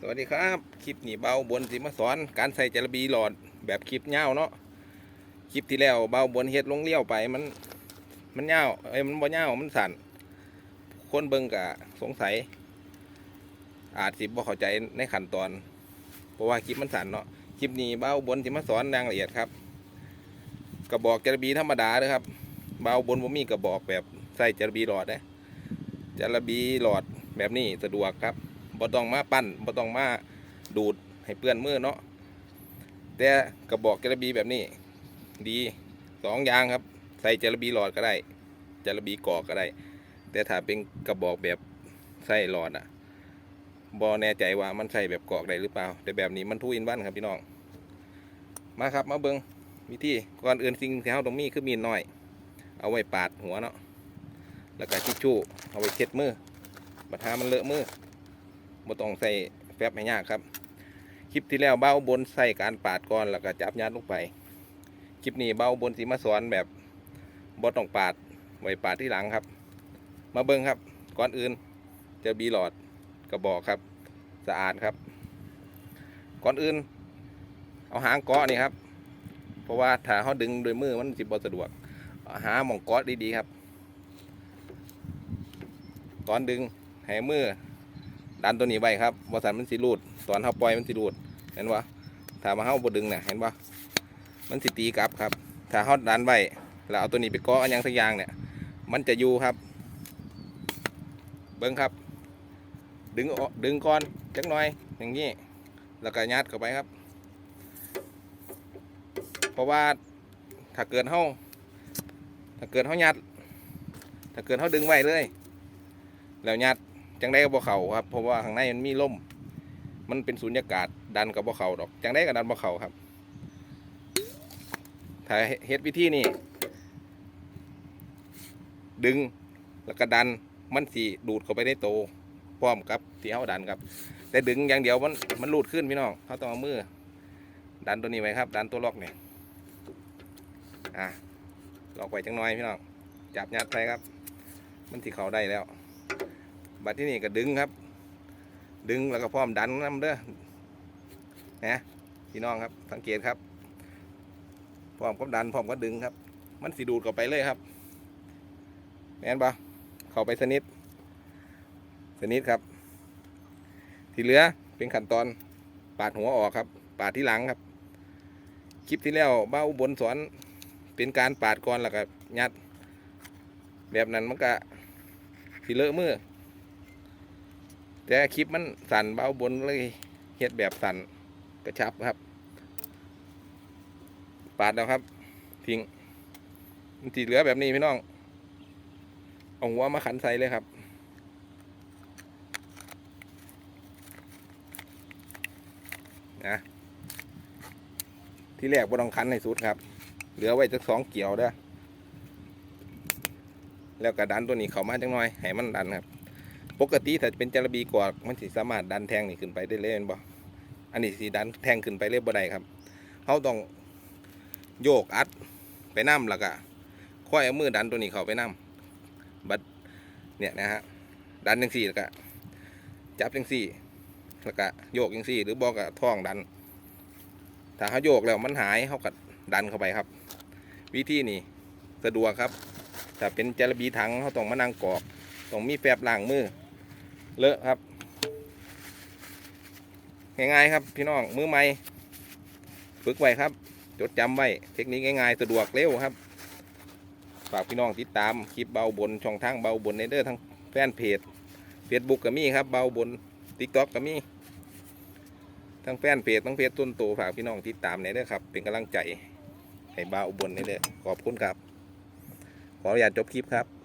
สวัสดีครับ คลิปนี้เบาบนสิมาสอน การใส่จระบีหลอดแบบคลิปเงาเนาะคลิปที่แล้วเบาบนเฮ็ดลงเลี้ยวไปมัน มันเงาวเอ้ยมันบ่เงามันสั่นคนเบิ่งกะสงสัย อาจสิบ่เข้าใจในขั้นตอน เพราะว่าคลิปมันสั่นเนาะคลิปนี้เบาบนสิมาสอนรายละเอียดครับกระบอกจระบีธรรมดาเด้อครับ เบาบนบ่มีกระบอกแบบใส่จระบีหลอดเด้จระบีหลอดแบบนี้สะดวกครับ บ่ต้องมาปั้นบ่ต้องมาดูดให้เปื้อนมือเนาะแต่กระบอกเจระบีแบบนี้ ดีสองอย่างครับ ใส่เจระบีหลอดก็ได้เจระบีกอกก็ได้ แต่ถ้าเป็นกระบอกแบบใส่หลอดอะบ่แน่ใจว่ามันใส่แบบกอกได้หรือเปล่า แต่แบบนี้มันทูอินวันครับพี่น้อง มาครับมาเบิงวิธีก่อนอื่นสิ่งที่เราต้องมีคือมีดน้อย เอาไว้ปาดหัวเนาะแล้วก็ทิชชู่เอาไว้เช็ดมือบัดหามันเลอะมือ บ่ต้องใส่แฟบให้ยากครับ คลิปที่แล้วเบ้าบนใส่การปาดก่อนแล้วก็จับยัดลงไป คลิปนี้เบ้าบนสีมาสอนแบบบ่ต้องปาดไว้ปาดที่หลังครับ มาเบิ่งครับ ก่อนอื่นจะบีหลอดกระบอกครับ สะอาดครับ ก่อนอื่น เอาหางเกาะนี่ครับ เพราะว่าถ้าเขาดึงโดยมือมันสิบ่สะดวกาหาหมองเกาะดีๆครับ ตอนดึงให้มือ ดันตัวนี้ไว้ครับบริษัทมันสิรูดตอนเขาปล่อยมันสิรูดเห็นปะถ้ามาเขาบดึงเนี่ยเห็นปะมันสิตีกลับครับ ถ้าเขาดันไว้แล้วเอาตัวนี้ไปกาะอันยังสักอย่างเนี่ย มันจะอยู่ครับ เบิ้งครับ ดึงออกดึงก่อนจักหน่อยอย่างนี้แล้วก็ยัดเข้าไปครับ เพราะว่าถ้าเกิดเขาถ้าเกิดเขายัด ถ้าเกิดเขาดึงไว้เลย แล้วยัด จังได้กับบ่เข่าครับ เพราะว่าข้างในมันมีลมมันเป็นสูญญากาศดันกับบ่เข่าดอก จังได้กับดันบ่เข่าครับ ถ้าเฮ็ดวิธีนี้ดึงแล้วก็ดันมันสีดูดเข้าไปในโตพร้อมกับที่เขาดันครับ แต่ดึงอย่างเดียวมันมันรูดขึ้นพี่น้องเขาต้องเอามือ ดันตัวนี้ไว้ครับ ดันตัวล็อกเนี่ยอะล็อกไว้จังน้อยพี่น้องจับยัดใส่ครับ มันที่เขาได้แล้ว บัดที่นี่ก็ดึงครับ ดึงแล้วก็พร้อมดันน้ำเด้อนะพี่น้องครับ สังเกตครับ พร้อมกับดันพร้อมกับดึงครับ มันสีดูดเข้าไปเลยครับแม่นปะเข้าไปสนิทสนิทครับ ที่เหลือเป็นขั้นตอนปาดหัวออกครับ ปาดที่หลังครับ คลิปที่แล้วบ้าอุบลสอนเป็นการปาดก่อนแล้วก็ยัด แบบนั้นมันก็สีเลอะมือ แต่คลิปมันสั่นเบาบนเลยเฮ็ดแบบสั่นกระชับครับ ปาดแล้วครับ ทิ้งมันสีเหลือแบบนี้พี่น้อง เอาหัวมาขันใส่เลยครับนะที่แรกบ่ต้องขันให้สุดครับ เหลือไว้จักสองเกี่ยวเด้อแล้วก็ดันตัวนี้เข้ามาจังหน่อย ให้มันดันครับ ปกติถ้าเป็นจระบีกวากมันสิสามารถดันแทงนี่ขึ้นไปได้เลยแม่นบ่อันนี้สิดันแทงขึ้นไปเลยบ่ได้ครับเขาต้องโยกอัดไปน้ำแล้วก็ค่อยเอามือดันตัวนี้เข้าไปน้ำบัดเนี่ยนะฮะดันจังสี่แล้วก็จับจังสี่แล้วก็โยกจังสี่ หรือบอกกับท่องดัน ถ้าเขาโยกแล้วมันหายเขาก็ดันเข้าไปครับ วิธีนี้สะดวกครับถ้าเป็นจระบีถังเขาต้องมานั่งกอกต้องมีแฟบล้างมือ เลอะครับง่ายๆครับพี่น้องมือใหม่ฝึกไว้ครับ จดจำไว้เทคนิคง่ายๆสะดวกเร็วครับ ฝากพี่น้องติดตามคลิปเบาบนช่องทางเบาบนในเด้อทั้งแฟนเพจเฟซบุ๊กก็มีครับเบาบนทิกต็อกก็มีทั้งแฟนเพจทั้งเพจต้นโตฝากพี่น้องติดตามในเด้อครับ เป็นกำลังใจให้เบาบนในเด้อขอบคุณครับ ขออนุญาตจบคลิปครับ